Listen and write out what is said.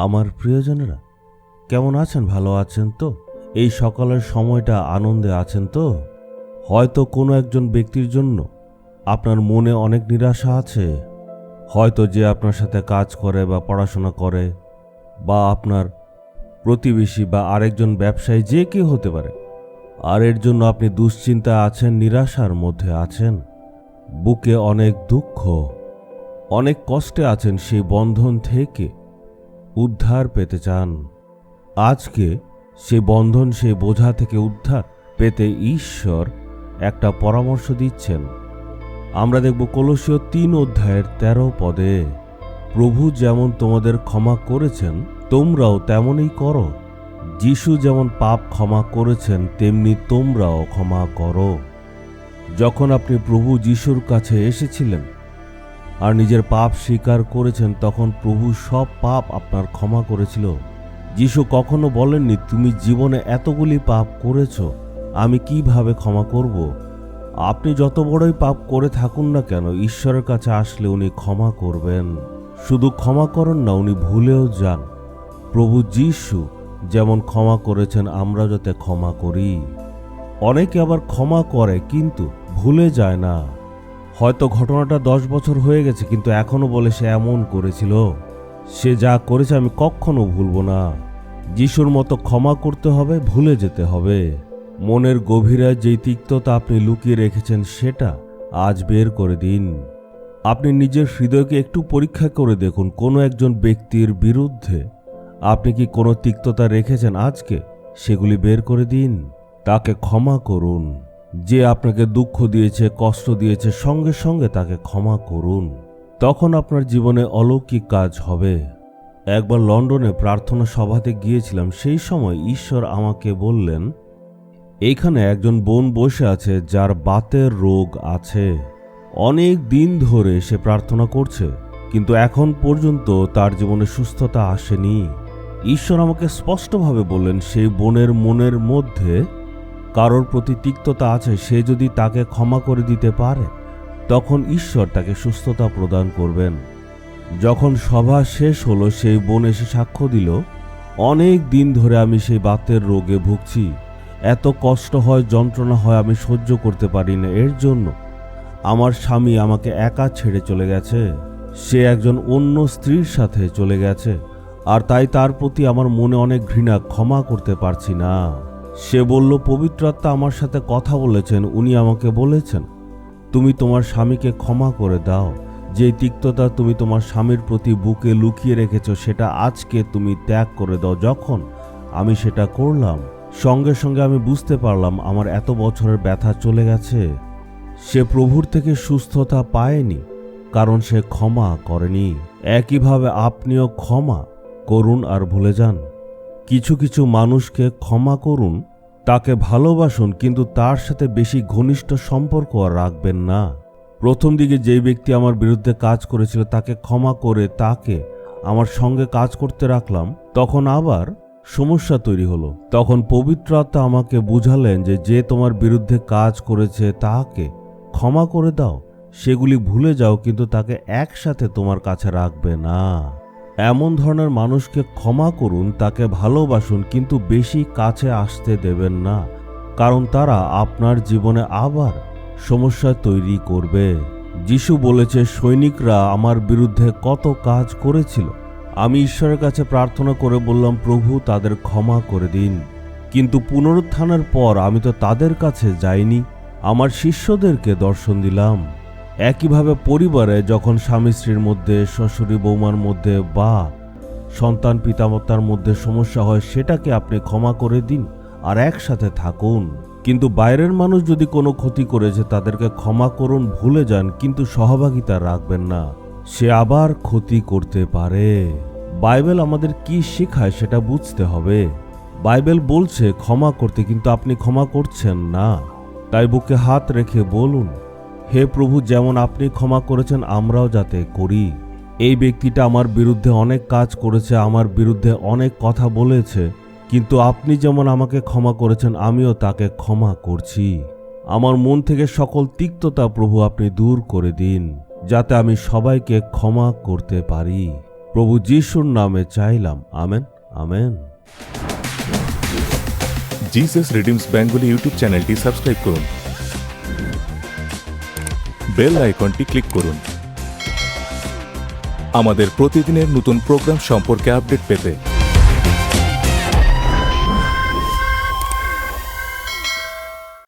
আমার প্রিয়জনেরা? কেমন আছেন? ভালো আছেন তো? এই সকালের সময়টা আনন্দে আছেন তো? হয়তো কোনো একজন ব্যক্তির জন্য আপনার মনে অনেক নিরাশা আছে। হয়তো যে আপনার সাথে কাজ করে বা পড়াশোনা করে বা আপনার প্রতিবেশী বা আরেকজন ব্যবসায়ী যে কেউ হতে পারে। আর এর জন্য আপনি দুশ্চিন্তা আছেন, নিরাশার মধ্যে আছেন। বুকে অনেক দুঃখ, অনেক কষ্টে আছেন সেই বন্ধন থেকে। উদ্ধার পেতে চান। আজকে সে বন্ধন সে বোঝা থেকে উদ্ধার পেতে ঈশ্বর একটা পরামর্শ দিচ্ছেন। আমরা দেখব কলসীয় তিন অধ্যায়ের তেরো পদে, প্রভু যেমন তোমাদের ক্ষমা করেছেন, তোমরাও তেমনই করো। যিশু যেমন পাপ ক্ষমা করেছেন, তেমনি তোমরাও ক্ষমা করো। যখন আপনি প্রভু যিশুর কাছে এসেছিলেন আর নিজের পাপ স্বীকার করেছেন, তখন প্রভু সব পাপ আপনার ক্ষমা করেছিল। যিশু কখনো বলেননি, তুমি জীবনে এতগুলি পাপ করেছ, আমি কীভাবে ক্ষমা করব? আপনি যত বড়ই পাপ করে থাকুন না কেন, ঈশ্বরের কাছে আসলে উনি ক্ষমা করবেন। শুধু ক্ষমা করেন না, উনি ভুলেও যান। প্রভু যিশু যেমন ক্ষমা করেছেন, আমরা যাতে ক্ষমা করি। অনেকে আবার ক্ষমা করে, কিন্তু ভুলে যায় না। হয়তো ঘটনাটা দশ বছর হয়ে গেছে, কিন্তু এখনও বলে সে এমন করেছিল। সে যা করেছে আমি কখনো ভুলবো না। যিশুর মতো ক্ষমা করতে হবে, ভুলে যেতে হবে। মনের গভীরে যেই তিক্ততা আপনি লুকিয়ে রেখেছেন, সেটা আজ বের করে দিন। আপনি নিজের হৃদয়কে একটু পরীক্ষা করে দেখুন, কোনো একজন ব্যক্তির বিরুদ্ধে আপনি কি কোনো তিক্ততা রেখেছেন আজকে? সেগুলি বের করে দিন, তাকে ক্ষমা করুন। যে আপনাকে দুঃখ দিয়েছে, কষ্ট দিয়েছে, সঙ্গে সঙ্গে তাকে ক্ষমা করুন। তখন আপনার জীবনে অলৌকিক কাজ হবে। একবার লন্ডনে প্রার্থনা সভাতে গিয়েছিলাম, সেই সময় ঈশ্বর আমাকে বললেন এইখানে একজন বোন বসে আছে, যার বাতের রোগ আছে। অনেক দিন ধরে সে প্রার্থনা করছে, কিন্তু এখন পর্যন্ত তার জীবনে সুস্থতা আসেনি। ঈশ্বর আমাকে স্পষ্টভাবে বললেন, সেই বোনের মনের মধ্যে কারোর প্রতি তিক্ততা আছে, সে যদি তাকে ক্ষমা করে দিতে পারে, তখন ঈশ্বর তাকে সুস্থতা প্রদান করবেন। যখন সভা শেষ হলো, সেই বোন এসে সাক্ষ্য দিল, অনেক দিন ধরে আমি সেই বাতের রোগে ভুগছি। এত কষ্ট হয়, যন্ত্রণা হয়, আমি সহ্য করতে পারি না। এর জন্য আমার স্বামী আমাকে একা ছেড়ে চলে গেছে। সে একজন অন্য স্ত্রীর সাথে চলে গেছে। আর তাই তার প্রতি আমার মনে অনেক ঘৃণা, ক্ষমা করতে পারছি না। সে বলল, পবিত্র আত্মা আমার সাথে কথা বলেছেন, উনি আমাকে বলেছেন, তুমি তোমার স্বামীকে ক্ষমা করে দাও। যে তিক্ততা তুমি তোমার স্বামীর প্রতি বুকে লুকিয়ে রেখেছো, সেটা আজকে তুমি ত্যাগ করে দাও। যখন আমি সেটা করলাম, সঙ্গে সঙ্গে আমি বুঝতে পারলাম, আমার এত বছরের ব্যথা চলে গেছে। সে প্রভুর থেকে সুস্থতা পায়নি, কারণ সে ক্ষমা করেনি। একইভাবে আপনিও ক্ষমা করুন আর ভুলে যান। কিছু কিছু মানুষকে ক্ষমা করুন, তাকে ভালোবাসুন, কিন্তু তার সাথে বেশি ঘনিষ্ঠ সম্পর্ক আর রাখবেন না। প্রথম দিকে যেই ব্যক্তি আমার বিরুদ্ধে কাজ করেছিল, তাকে ক্ষমা করে তাকে আমার সঙ্গে কাজ করতে রাখলাম, তখন আবার সমস্যা তৈরি হলো। তখন পবিত্র আত্মা আমাকে বুঝালেন যে যে তোমার বিরুদ্ধে কাজ করেছে, তাকে ক্ষমা করে দাও। সেগুলি ভুলে যাও, কিন্তু তাকে একসাথে তোমার কাছে রাখবে না। এমন ধরনের মানুষকে ক্ষমা করুন, তাকে ভালোবাসুন, কিন্তু বেশি কাছে আসতে দেবেন না, কারণ তারা আপনার জীবনে আবার সমস্যা তৈরি করবে। যিশু বলেছে, সৈনিকরা আমার বিরুদ্ধে কত কাজ করেছিল। আমি ঈশ্বরের কাছে প্রার্থনা করে বললাম, প্রভু, তাদের ক্ষমা করে দিন। কিন্তু পুনরুত্থানের পর আমি তো তাদের কাছে যাইনি। আমার শিষ্যদেরকে দর্শন দিলাম। একইভাবে পরিবারে যখন স্বামী স্ত্রীর মধ্যে, শ্বশুরি বৌমার মধ্যে বা সন্তান পিতামাতার মধ্যে সমস্যা হয়, সেটাকে আপনি ক্ষমা করে দিন আর একসাথে থাকুন। কিন্তু বাইরের মানুষ যদি কোনো ক্ষতি করেছে, তাদেরকে ক্ষমা করুন, ভুলে যান, কিন্তু সহভাগিতা রাখবেন না। সে আবার ক্ষতি করতে পারে। বাইবেল আমাদের কি শেখায় সেটা বুঝতে হবে। বাইবেল বলছে, ক্ষমা করতে, কিন্তু আপনি ক্ষমা করছেন না। তাই বুকে হাত রেখে বলুন হে প্রভু, যেমন আপনি ক্ষমা করেছেন, আমরাও যাতে করি। এই ব্যক্তিটা আমার বিরুদ্ধে অনেক কাজ করেছে, আমার বিরুদ্ধে অনেক কথা বলেছে, কিন্তু আপনি যেমন আমাকে ক্ষমা করেছেন, আমিও তাকে ক্ষমা করছি। আমার মন থেকে সকল তিক্ততা প্রভু আপনি দূর করে দিন, যাতে আমি সবাইকে ক্ষমা করতে পারি। প্রভু যিশুর নামে চাইলাম, amen amen. Jesus redeems Bengali YouTube চ্যানেলটি সাবস্ক্রাইব করুন। বেল আইকনটি ক্লিক করুন। আমাদের প্রতিদিনের নতুন প্রোগ্রাম সম্পর্কে আপডেট পেতে